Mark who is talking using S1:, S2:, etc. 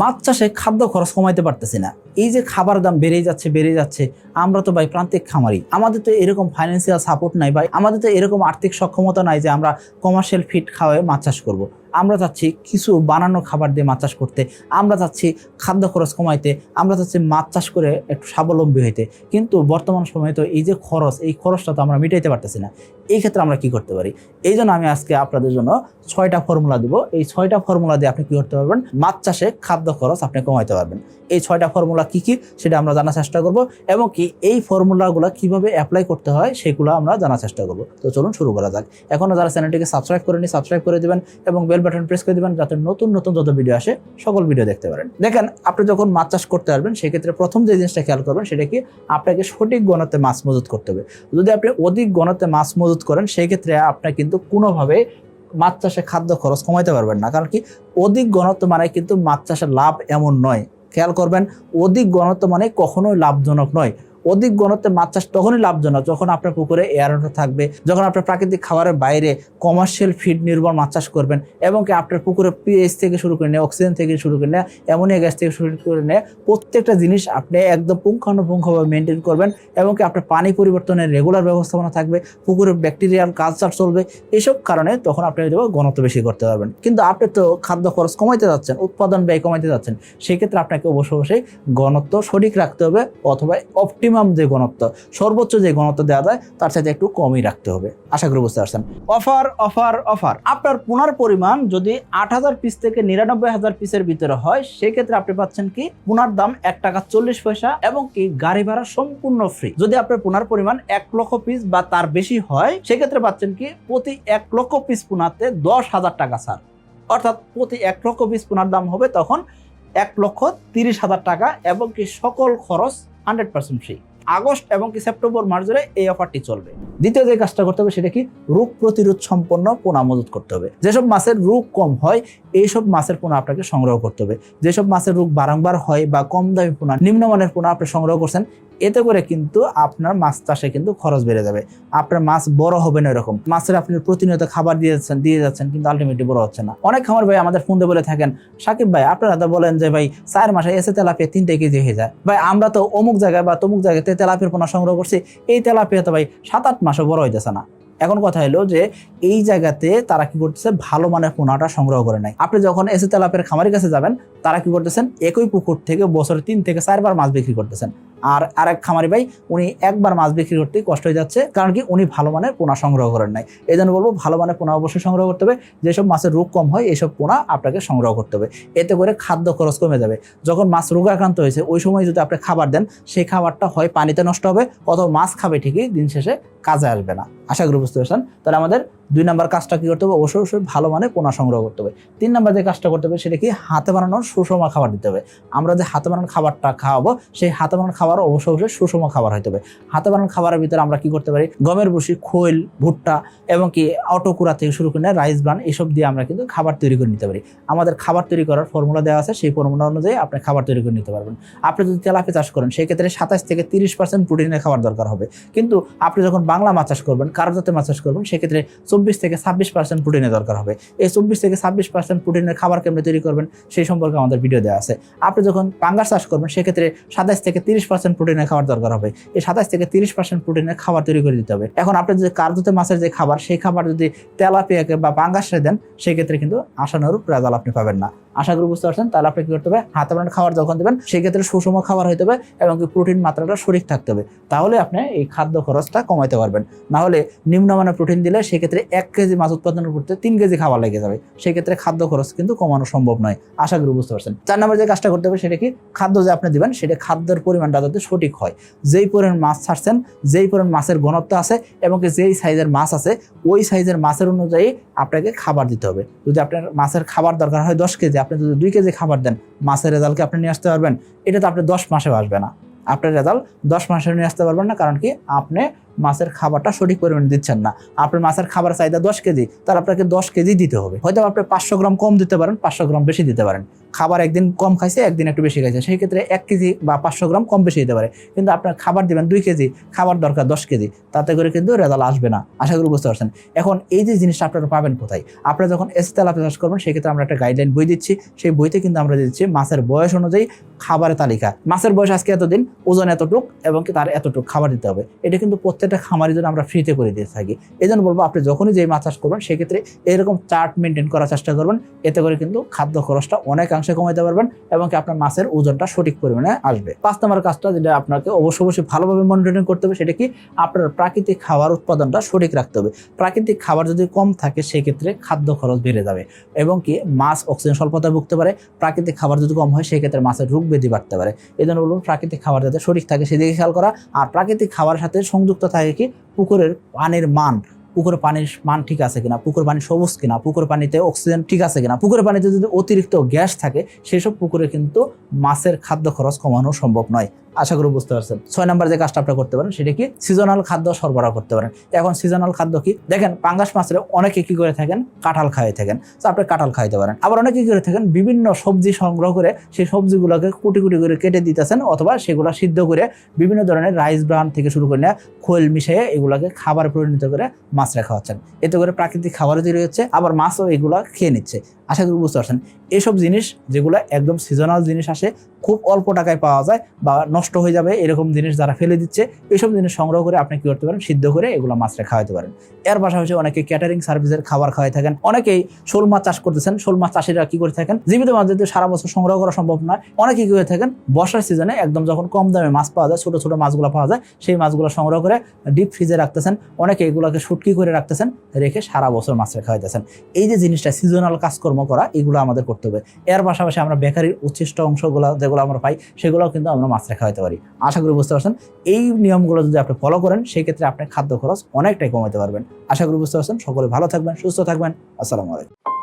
S1: মাছ চাষে খাদ্য খরচ কমাইতে পারতেছি না। এই যে খাবার দাম বেড়ে যাচ্ছে বেড়ে যাচ্ছে, আমরা তো ভাই প্রান্তিক খামারি। আমাদের তো এরকম ফাইন্যান্সিয়াল সাপোর্ট নাই ভাই। আমাদের তো এরকম আর্থিক সক্ষমতা নাই যে আমরা কমার্শিয়াল ফিট খাওয়ায় মাছ চাষ করব। আমরা চাচ্ছি কিছু বানানো খাবার দিয়ে মাছ চাষ করতে, আমরা চাচ্ছি খাদ্য খরচ কমাইতে, আমরা চাচ্ছি মাছ চাষ করে একটু স্বাবলম্বী হইতে। কিন্তু বর্তমান সময়ে তো এই যে খরচ, এই খরচটা তো আমরা মিটাইতে পারতেছি না। এই ক্ষেত্রে আমরা কি করতে পারি? এই জন্য আমি আজকে আপনাদের জন্য ছয়টা ফর্মুলা দিব। এই ছয়টা ফর্মুলা দিয়ে আপনি কি করতে পারবেন? মাছ চাষে খাদ্য খরচ আপনি কমাইতে পারবেন। এই ছয়টা ফর্মুলা কি কি সেটা আমরা জানার চেষ্টা করব এবং কি এই ফর্মুলাগুলো কীভাবে অ্যাপ্লাই করতে হয় সেগুলো আমরা জানার চেষ্টা করব। তো চলুন শুরু করা যাক। এখনও যারা চ্যানেলটিকে সাবস্ক্রাইব করেনি সাবস্ক্রাইব করে দেবেন এবং বেল বাটন প্রেস করে দিবেন, যাতে নতুন নতুন যত ভিডিও আসে, সকল ভিডিও দেখতে পারেন। দেখেন, আপনি যখন মাছ চাষ করতে পারবেন সেক্ষেত্রে প্রথম যে জিনিসটা খেয়াল করবেন, সেটা কি আপনাকে সঠিক গণতে মাছ মজুত করতে হবে। যদি আপনি অধিক গণতে মাছ মজুত করেন সেই ক্ষেত্রে আপনার কিন্তু কোনোভাবে মাছ চাষে খাদ্য খরচ কমাইতে পারবেন না। কারণ কি, অধিক ঘনত্ব মানে কিন্তু মাছ চাষের লাভ এমন নয়। খেয়াল করবেন, অধিক ঘনত্ব মানে কখনোই লাভজনক নয়। অধিক ঘনত্বে মাছ চাষ তখনই লাভজনক যখন আপনার পুকুরে এয়ারটা থাকবে, যখন আপনার প্রাকৃতিক খাবারের বাইরে কমার্শিয়াল ফিড নির্ভর মাছ চাষ করবেন এবং কি আপনার পুকুরে পিএইচ থেকে শুরু করে নেয় অক্সিজেন থেকে শুরু করে নেয় অ্যামোনিয়া গ্যাস থেকে শুরু করে নেয় প্রত্যেকটা জিনিস আপনি একদম পুঙ্খানুপুঙ্খভাবে মেনটেন করবেন এবং কি আপনার পানি পরিবর্তনের রেগুলার ব্যবস্থাপনা থাকবে, পুকুরে ব্যাকটেরিয়াল কালচার চলবে, এসব কারণে তখন আপনি হয়তো বা ঘনত্ব বেশি করতে পারবেন। কিন্তু আপনি তো খাদ্য খরচ কমাইতে যাচ্ছেন, উৎপাদন ব্যয় কমাইতে যাচ্ছেন, সেক্ষেত্রে আপনাকে অবশ্যই অবশ্যই ঘনত্ব সঠিক রাখতে হবে অথবা অপটিমাম যে ঘনত্ব, সর্বোচ্চ যে ঘনত্ব দেওয়া যায়, তার সাথে একটু কমই রাখতে হবে। আশা করি বুঝতে পারছেন। Offer offer offer. আপনার পুনার পরিমাণ যদি আট হাজার পিস থেকে নিরানব্বই হাজার পিসের ভিতরে হয়, সেক্ষেত্রে আপনি পাচ্ছেন কি পুনার দাম এক টাকা চল্লিশ পয়সা এবং কি গাড়ি ভাড়া সম্পূর্ণ ফ্রি যদি আপনার পুনার পরিমাণ এক লক্ষ পিস বা তার বেশি হয়, সেক্ষেত্রে পাচ্ছেন কি প্রতি এক লক্ষ পিস পুনাতে দশ হাজার টাকা ছাড়। অর্থাৎ প্রতি এক লক্ষ পিস পুনার দাম হবে তখন এক লক্ষ তিরিশ হাজার টাকা এবং কি সকল খরচ হান্ড্রেড পার্সেন্ট ফ্রি আগস্ট এবং কি সেপ্টেম্বর মাস জুড়ে এই অফারটি চলবে। দ্বিতীয় যে কাজটা করতে হবে সেটা কি? রোগ প্রতিরোধ সম্পন্ন পোনা মজুত করতে হবে। যেসব মাছের রোগ কম হয়, এইসব মাছের পোনা আপনাকে সংগ্রহ করতে হবে। যেসব মাছের রোগ বারংবার হয় বা কম দামি পোনা, নিম্নমানের পোনা আপনি সংগ্রহ করছেন এতে করে কিন্তু আপনার মাছ চাষে কিন্তু খরচ বেড়ে যাবে। আপনার মাছ বড় হবে না এরকম। মাছের আপনি প্রতিনিয়ত খাবার দিয়ে যাচ্ছেন দিয়ে যাচ্ছেন, কিন্তু আলটিমেটলি বড় হচ্ছে না। অনেক খামার ভাই আমাদের ফোন বলে থাকেন, সাকিব ভাই, আপনারা তো বলেন যে ভাই চার মাসে এসে তেলাপিয়া তিনটে কেজি হয়ে যায়। ভাই, আমরা তো অমুক জায়গায় বা তমুক জায়গাতে তেলাপিয়ার পোনা সংগ্রহ করছি, এই তেলাপিয়া তো ভাই সাত আট মাসে বড় হইতেছে না। এখন কথা হলো যে এই জায়গাতে তারা কি করতেছে, ভালো মানের পোনাটা সংগ্রহ করে নেয়। আপনি যখন এসে তেলাপের খামারের কাছে যাবেন, তারা কি করতেছেন, একই পুকুর থেকে বছরে তিন থেকে চারবার মাছ বিক্রি করতেছেন। আর আরেক খামারি ভাই, উনি একবার মাছ বিক্রি করতেই কষ্ট হয়ে যাচ্ছে, কারণ কি উনি ভালো মানের পোনা সংগ্রহ করেন নাই। এই জন্য বলব, ভালো মানের পোনা অবশ্যই সংগ্রহ করতে হবে, যেসব মাছের রোগ কম হয় এইসব পোনা আপনাকে সংগ্রহ করতে হবে। এতে করে খাদ্য খরচ কমে যাবে। যখন মাছ রোগাক্রান্ত হয়েছে, ওই সময় যদি আপনি খাবার দেন, সেই খাবারটা হয় পানিতে নষ্ট হবে, অথবা মাছ খাবে ঠিকই, দিন শেষে কাজে আসবে না। আশা করি বুঝতে পারছেন। তাহলে আমাদের দুই নাম্বার কাজটা কি করতে হবে? অবশ্যই অবশ্যই ভালো মানে পোনা সংগ্রহ করতে হবে। তিন নাম্বার যে কাজটা করতে হবে সেটা কি? হাতে বানানোর সুষম খাবার দিতে হবে। আমরা যে হাতে বানানোর খাবারটা খাওয়াবো, সেই হাতে বানানোর খাবার অবশ্যই অবশ্যই সুষম খাবার হতে হবে। হাতে বানানোর খাবারের ভিতরে আমরা কি করতে পারি? গমের বসি খোল, ভুট্টা এবং কি অটোকুড়া থেকে শুরু করে রাইস ব্রান এসব দিয়ে আমরা কিন্তু খাবার তৈরি করে নিতে পারি। আমাদের খাবার তৈরি করার ফর্মুলা দেওয়া আছে, সেই ফর্মুলা অনুযায়ী আপনি খাবার তৈরি করে নিতে পারবেন। আপনি যদি তেলাপি চাষ করেন সেই ক্ষেত্রে সাতাশ থেকে তিরিশ পার্সেন্ট প্রোটিনের খাবার দরকার হবে। কিন্তু আপনি যখন বাংলা মাছ চাষ করবেন কারও জাতে মাছ চাষ করবেন, সেক্ষেত্রে চব্বিশ থেকে ছাব্বিশ পার্সেন্ট প্রোটিনের দরকার হবে। এই চব্বিশ থেকে ছাব্বিশ পার্সেন্ট প্রোটিনের খাবার কেমনি তৈরি করবেন, সেই সম্পর্কে আমাদের ভিডিও দেওয়া আছে। আপনি যখন পাঙ্গাস চাষ করবেন, সেক্ষেত্রে সাতাশ থেকে তিরিশ পার্সেন্ট প্রোটিনের খাবার দরকার হবে। এই সাতাশ থেকে তিরিশ পার্সেন্ট প্রোটিনের খাবার তৈরি করে দিতে হবে। এখন আপনি যদি কার্যতে মাছের যে খাবার, সেই খাবার যদি তেলাপিয়াকে বা পাঙ্গাসে দেন, সেক্ষেত্রে কিন্তু আশানুরূপ রেজাল্ট আপনি পাবেন না। আশা করি বুঝতে পারছেন, তাহলে আপনি কি করতে হবে? হাতে বানানো খাবার যখন দেবেন সেক্ষেত্রে সুষম খাবার হতে হবে এবং প্রোটিন মাত্রাটা সঠিক থাকতে হবে। তাহলে আপনি এই খাদ্য খরচটা কমাইতে পারবেন। না হলে নিম্নমানের প্রোটিন দিলে সেক্ষেত্রে এক কেজি মাছ উৎপাদন করতে তিন কেজি খাবার লেগে যাবে। সেক্ষেত্রে খাদ্য খরচ কিন্তু কমানো সম্ভব নয়। আশা করি বুঝতে পারছেন। চার নম্বর যে কাজটা করতে হবে সেটা কি? খাদ্য যে আপনি দিবেন, সেটা খাদ্যের পরিমাণটা যাতে সঠিক হয়। যেই পরিমাণ মাছ ছাড়ছেন, যেই পরিমাণ মাছের ঘনত্ব আছে এবং যেই সাইজের মাছ আছে, ওই সাইজের মাছের অনুযায়ী আপনাকে খাবার দিতে হবে। যদি আপনার মাছের খাবার দরকার হয় দশ কেজি আপনি যদি দুই কেজি খাবার দেন, মাছের রেজাল্টকে আপনি নিয়ে আসতে পারবেন। এটা তো আপনি দশ মাসে আসবে না। আপনার রেজাল্ট দশ মাসে নিয়ে আসতে পারবেন না, কারণ কি? আপনি মাছের খাবারটা সঠিক পরিমাণে দিচ্ছেন না। আপনার মাছের খাবার চাহিদা দশ কেজি, তাহলে আপনাকে দশ কেজি দিতে হবে। হয়তো আপনি পাঁচশো গ্রাম কম দিতে পারেন, পাঁচশো গ্রাম বেশি দিতে পারেন। খাবার একদিন কম খাইছে, একদিন একটু বেশি খাইছে। সেই ক্ষেত্রে এক কেজি বা পাঁচশো গ্রাম কম বেশি দিতে পারে। কিন্তু আপনার খাবার দিবেন দুই কেজি, খাবার দরকার দশ কেজি। তাতে করে কিন্তু রেজাল্ট আসবে না। আশা করি বুঝতে পারছেন। এখন এই যে জিনিসটা আপনারা পাবেন কোথায়? আপনারা যখন এসি তেলাপিয়া চাষ করবেন, সেক্ষেত্রে আমরা একটা গাইডলাইন বই দিচ্ছি। সেই বইতে কিন্তু আমরা দিচ্ছি মাছের বয়স অনুযায়ী খাবারের তালিকা। মাছের বয়স আজকে এতদিন, ওজন এতটুক এবং তার এতটুক খাবার দিতে হবে। এটা কিন্তু প্রত্যেকটা খামারের জন্য আমরা ফ্রিতে করে দিয়ে থাকি। এই জন্য বলব, আপনি যখনই যে মাছ চাষ করবেন, সেক্ষেত্রে এরকম চার্ট মেনটেন করার চেষ্টা করবেন। এতে করে কিন্তু খাদ্য খরচটা অনেকাংশে কমাতে পারবেন এবং কি আপনার মাছের ওজনটা সঠিক পরিমাণে আসবে। পাঁচ নম্বর কাজটা যেটা আপনাকে অবশ্যই অবশ্যই ভালোভাবে মনিটরিং করতে হবে, সেটা কি আপনার প্রাকৃতিক খাবার উৎপাদনটা সঠিক রাখতে হবে। প্রাকৃতিক খাবার যদি কম থাকে, সেক্ষেত্রে খাদ্য খরচ বেড়ে যাবে এবং কি মাছ অক্সিজেন স্বল্পতায় ভুগতে পারে। প্রাকৃতিক খাবার যদি কম হয়, সেক্ষেত্রে মাছের রোগ ব্যাধি বাড়তে পারে। এই জন্য বলুন প্রাকৃতিক খাবার যাতে সঠিক থাকে, সেদিকে খেয়াল করা। আর প্রাকৃতিক খাবারের সাথে সংযুক্ত থাকে কি? পুকুরের পানির মান। পুকুরের পানির মান ঠিক আছে কিনা? পুকুর পানি সবুজ কিনা? পুকুর পানিতে অক্সিজেন ঠিক আছে কিনা? পুকুরের পানিতে যদি অতিরিক্ত গ্যাস থাকে, সেসব পুকুরে কিন্তু মাছের খাদ্য খরচ কমানো সম্ভব নয়। আশা করি বুঝতে পারছেন। ছয় নম্বর যে কাজটা আপনি করতে পারেন, সেটা কি? সিজনাল খাদ্য সরবরাহ করতে পারেন। এখন সিজনাল খাদ্য কি? দেখেন, পাঙ্গাস মাছের অনেকে কি করে থাকেন? কাঁঠাল খাইয়ে থাকেন। তো আপনি কাঁঠাল খাইতে পারেন। আবার অনেকে কি করে থাকেন? বিভিন্ন সবজি সংগ্রহ করে সেই সবজিগুলোকে কুটি কুটি করে কেটে দিতেছেন, অথবা সেগুলো সিদ্ধ করে বিভিন্ন ধরনের রাইস ব্রান থেকে শুরু করে খোল মিশিয়ে এগুলোকে খাবার পরিণত করে মাছরা খাওয়াচ্ছেন। এতে করে প্রাকৃতিক খাবারও তৈরি হচ্ছে, আবার মাছও এগুলো খেয়ে নিচ্ছে। আশা করি বুঝতে পারছেন। এসব জিনিস যেগুলো একদম সিজনাল জিনিস আসে, খুব অল্প টাকায় পাওয়া যায় বা নষ্ট হয়ে যাবে, এরকম জিনিস যারা ফেলে দিচ্ছে এইসব জিনিস সংগ্রহ করে আপনি কি করতে পারেন? সিদ্ধ করে এগুলো মাছটা খাওয়াতে পারেন। এর পাশাপাশি অনেকে ক্যাটারিং সার্ভিসের খাবার খাওয়াই থাকেন। অনেকেই শোল মাছ চাষ করতেছেন। শোল মাছ চাষিরা কি করে থাকেন? জীবিত মাছ যদি সারা বছর সংগ্রহ করা সম্ভব নয়, অনেকে কি করে থাকেন? বর্ষার সিজনে একদম যখন কম দামে মাছ পাওয়া যায়, ছোট ছোট মাছগুলো পাওয়া যায়, সেই মাছগুলো সংগ্রহ করে ডিপ ফ্রিজে রাখতেছেন। অনেকে এগুলোকে শুটকি করে রাখতেছেন, রেখে সারা বছর মাছটা খাওয়াইতেছেন। এই যে জিনিসটা সিজনাল কাজকর্ম করা, এগুলো আমাদের করতে হবে। এর পাশাপাশি আমরা বেকারির উচ্ছিষ্ট অংশগুলো যেগুলো আমরা পাই, সেগুলোও কিন্তু আমরা মাছ মাছটা খাওয়াতে পারি। আশা করি বুঝতে পারছেন? এই নিয়মগুলো যদি আপনি ফলো করেন সেই ক্ষেত্রে আপনার খাদ্য খরচ অনেকটাই কমাতে পারবেন। আশা করি বুঝতে পারছেন? সকলে ভালো থাকবেন, সুস্থ থাকবেন। আসসালামু আলাইকুম।